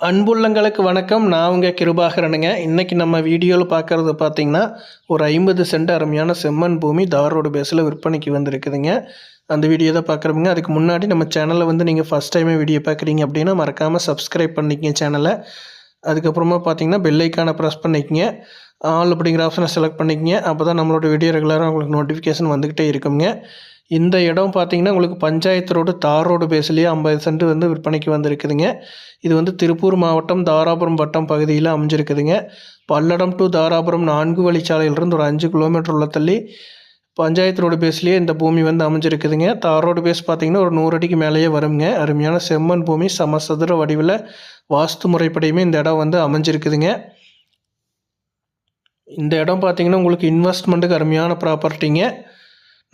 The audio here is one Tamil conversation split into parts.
அன்புள்ளங்களுக்கு வணக்கம். நான் உங்கள் கிருபாகரனுங்க. இன்றைக்கி நம்ம வீடியோவில் பார்க்குறது பார்த்திங்கன்னா ஒரு ஐம்பது சென்ட் அருமையான செம்மண் பூமி தாரோடு பேஸில் விற்பனைக்கு வந்திருக்குதுங்க. அந்த வீடியோ தான் பார்க்குறவங்க அதுக்கு முன்னாடி நம்ம சேனலில் வந்து நீங்கள் ஃபஸ்ட் டைமே வீடியோ பார்க்குறீங்க அப்படின்னா மறக்காமல் சப்ஸ்கிரைப் பண்ணிக்கங்க சேனலை அதுக்கப்புறமா பார்த்தீங்கன்னா பெல்லைக்கான ப்ரெஸ் பண்ணிக்கங்க. ஆல் அப்படிங்கிற ஆப்ஷனை செலக்ட் பண்ணிக்கங்க. அப்போ தான் நம்மளோட வீடியோ ரெகுலராக உங்களுக்கு நோட்டிஃபிகேஷன் வந்துக்கிட்டே இருக்குங்க. இந்த இடம் பார்த்தீங்கன்னா உங்களுக்கு பஞ்சாயத்து ரோடு தார் ரோடு பேஸ்லேயே ஐம்பது சென்ட் வந்து விற்பனைக்கு வந்திருக்குதுங்க. இது வந்து திருப்பூர் மாவட்டம் தாராபுரம் வட்டம் பகுதியில் அமைஞ்சிருக்குதுங்க. பல்லடம் டு தாராபுரம் நான்கு வழிச்சாலையிலிருந்து ஒரு அஞ்சு கிலோமீட்டர் உள்ள தள்ளி பஞ்சாயத்து ரோடு பேஸ்லேயே இந்த பூமி வந்து அமைஞ்சிருக்குதுங்க. தார் ரோடு பேஸ் பார்த்தீங்கன்னா ஒரு நூறு அடிக்கு மேலேயே வருங்க. அருமையான செம்மண் பூமி சமசதுர வடிவில் வாஸ்து முறைப்படியுமே இந்த இடம் வந்து அமைஞ்சிருக்குதுங்க. இந்த இடம் பார்த்தீங்கன்னா உங்களுக்கு இன்வெஸ்ட்மெண்ட்டுக்கு அருமையான ப்ராப்பர்ட்டிங்க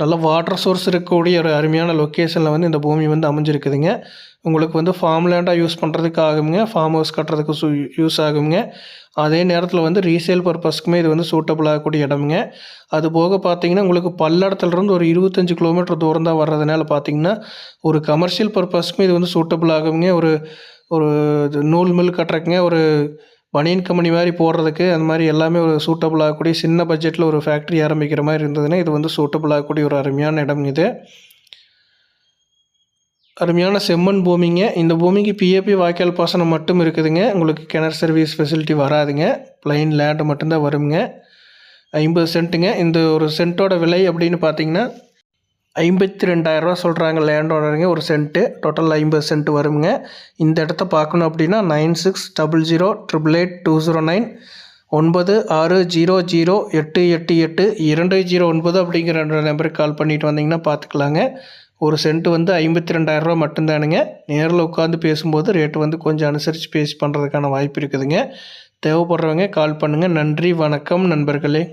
நல்ல வாட்டர் சோர்ஸ் இருக்கக்கூடிய ஒரு அருமையான லொக்கேஷனில் வந்து இந்த பூமி வந்து அமைஞ்சிருக்குதுங்க. உங்களுக்கு வந்து ஃபார்ம் லேண்டாக யூஸ் பண்ணுறதுக்கு ஆகுங்க ஃபார்ம் ஹவுஸ் கட்டுறதுக்கு சூ யூஸ் ஆகுங்க. அதே நேரத்தில் வந்து ரீசேல் பர்பஸ்க்குமே இது வந்து சூட்டபிள் ஆகக்கூடிய இடமுங்க. அது போக பார்த்தீங்கன்னா உங்களுக்கு பல்லடத்துலேருந்து ஒரு இருபத்தஞ்சி கிலோமீட்டர் தூரம் தான் வர்றதுனால பார்த்தீங்கன்னா ஒரு கமர்ஷியல் பர்பஸ்க்குமே இது வந்து சூட்டபிள் ஆகுங்க. ஒரு ஒரு நூல் மில் கட்டுறக்குங்க ஒரு பனியன் கம்பெனி மாதிரி போடுறதுக்கு அந்த மாதிரி எல்லாமே ஒரு சூட்டபிள் ஆகக்கூடிய சின்ன பட்ஜெட்டில் ஒரு ஃபேக்ட்ரி ஆரம்பிக்கிற மாதிரி இருந்ததுன்னா இது வந்து சூட்டபிள் ஆகக்கூடிய ஒரு அருமையான இடம் இது. அருமையான செம்மண் பூமிங்க. இந்த பூமிக்கு பிஏபி வாய்க்கால் பாசனம் மட்டும் இருக்குதுங்க. உங்களுக்கு கிணறு சர்வீஸ் ஃபெசிலிட்டி வராதுங்க. பிளைன் லேண்டு மட்டும்தான் வருங்க. ஐம்பது சென்ட்டுங்க இந்த ஒரு சென்ட்டோட விலை அப்படின்னு பார்த்தீங்கன்னா ஐம்பத்தி ரெண்டாயிரரூவா சொல்கிறாங்க லேண்ட் ஓனருங்க ஒரு சென்ட்டு டோட்டல் ஐம்பது சென்ட் வருங்க இந்த இடத்த பார்க்கணும் அப்படின்னா nine six double zero triple eight two zero nine ஒன்பது ஆறு ஜீரோ ஜீரோ எட்டு எட்டு எட்டு இரண்டு ஜீரோ ஒன்பது அப்படிங்கிற ரெண்டு நம்பருக்கு கால் பண்ணிட்டு வந்தீங்கன்னா பார்த்துக்கலாங்க. ஒரு சென்ட் வந்து ஐம்பத்தி ரெண்டாயிரரூவா மட்டும்தானுங்க. நேரில் உட்காந்து பேசும்போது ரேட்டு வந்து கொஞ்சம் அனுசரித்து பேசி பண்ணுறதுக்கான வாய்ப்பு இருக்குதுங்க. தேவைப்படுறவங்க கால் பண்ணுங்கள் நன்றி வணக்கம் நண்பர்களே.